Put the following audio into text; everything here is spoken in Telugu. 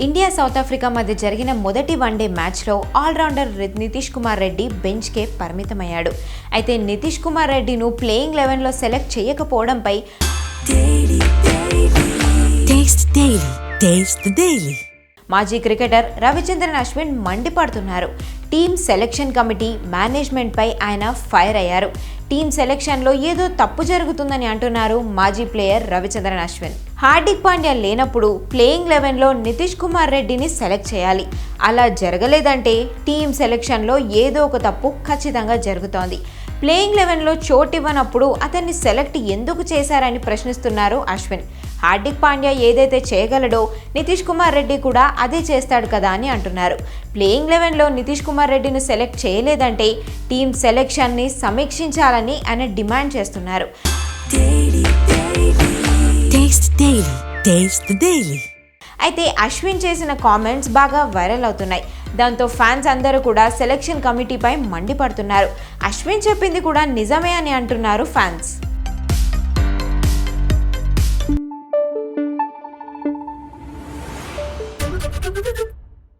ఇండియా సౌత్ ఆఫ్రికా మధ్య జరిగిన మొదటి వన్డే మ్యాచ్లో ఆల్రౌండర్ నితీష్ కుమార్ రెడ్డి బెంచ్కే పరిమితమయ్యాడు. అయితే నితీష్ కుమార్ రెడ్డిను ప్లేయింగ్ లెవెన్లో సెలెక్ట్ చేయకపోవడంపై. మాజీ క్రికెటర్ రవిచంద్రన్ అశ్విన్ మండిపడుతున్నారు. టీమ్ సెలెక్షన్ కమిటీ మేనేజ్మెంట్పై ఆయన ఫైర్ అయ్యారు. టీమ్ సెలెక్షన్లో ఏదో తప్పు జరుగుతుందని అంటున్నారు మాజీ ప్లేయర్ రవిచంద్రన్ అశ్విన్. హార్దిక్ పాండ్యా లేనప్పుడు ప్లేయింగ్ లెవెన్లో నితీష్ కుమార్ రెడ్డిని సెలెక్ట్ చేయాలి. అలా జరగలేదంటే టీమ్ సెలెక్షన్లో ఏదో ఒక తప్పు ఖచ్చితంగా జరుగుతోంది. ప్లేయింగ్ లెవెన్లో చోటు ఇవ్వనప్పుడు అతన్ని సెలెక్ట్ ఎందుకు చేశారని ప్రశ్నిస్తున్నారు అశ్విన్. హార్దిక్ పాండ్యా ఏదైతే చేయగలడో నితీష్ కుమార్ రెడ్డి కూడా అదే చేస్తాడు కదా అని అంటున్నారు. ప్లేయింగ్ లెవెన్లో నితీష్ కుమార్ రెడ్డిని సెలెక్ట్ చేయలేదంటే టీం సెలెక్షన్ని సమీక్షించాలని ఆయన డిమాండ్ చేస్తున్నారు. టేస్ట్ డైలీ టేస్ట్ డైలీ అయితే అశ్విన్ చేసిన కామెంట్స్ బాగా వైరల్ అవుతున్నాయి. దాంతో ఫ్యాన్స్ అందరూ కూడా సెలెక్షన్ కమిటీపై మండిపడుతున్నారు. అశ్విన్ చెప్పింది కూడా నిజమే అని అంటున్నారు ఫ్యాన్స్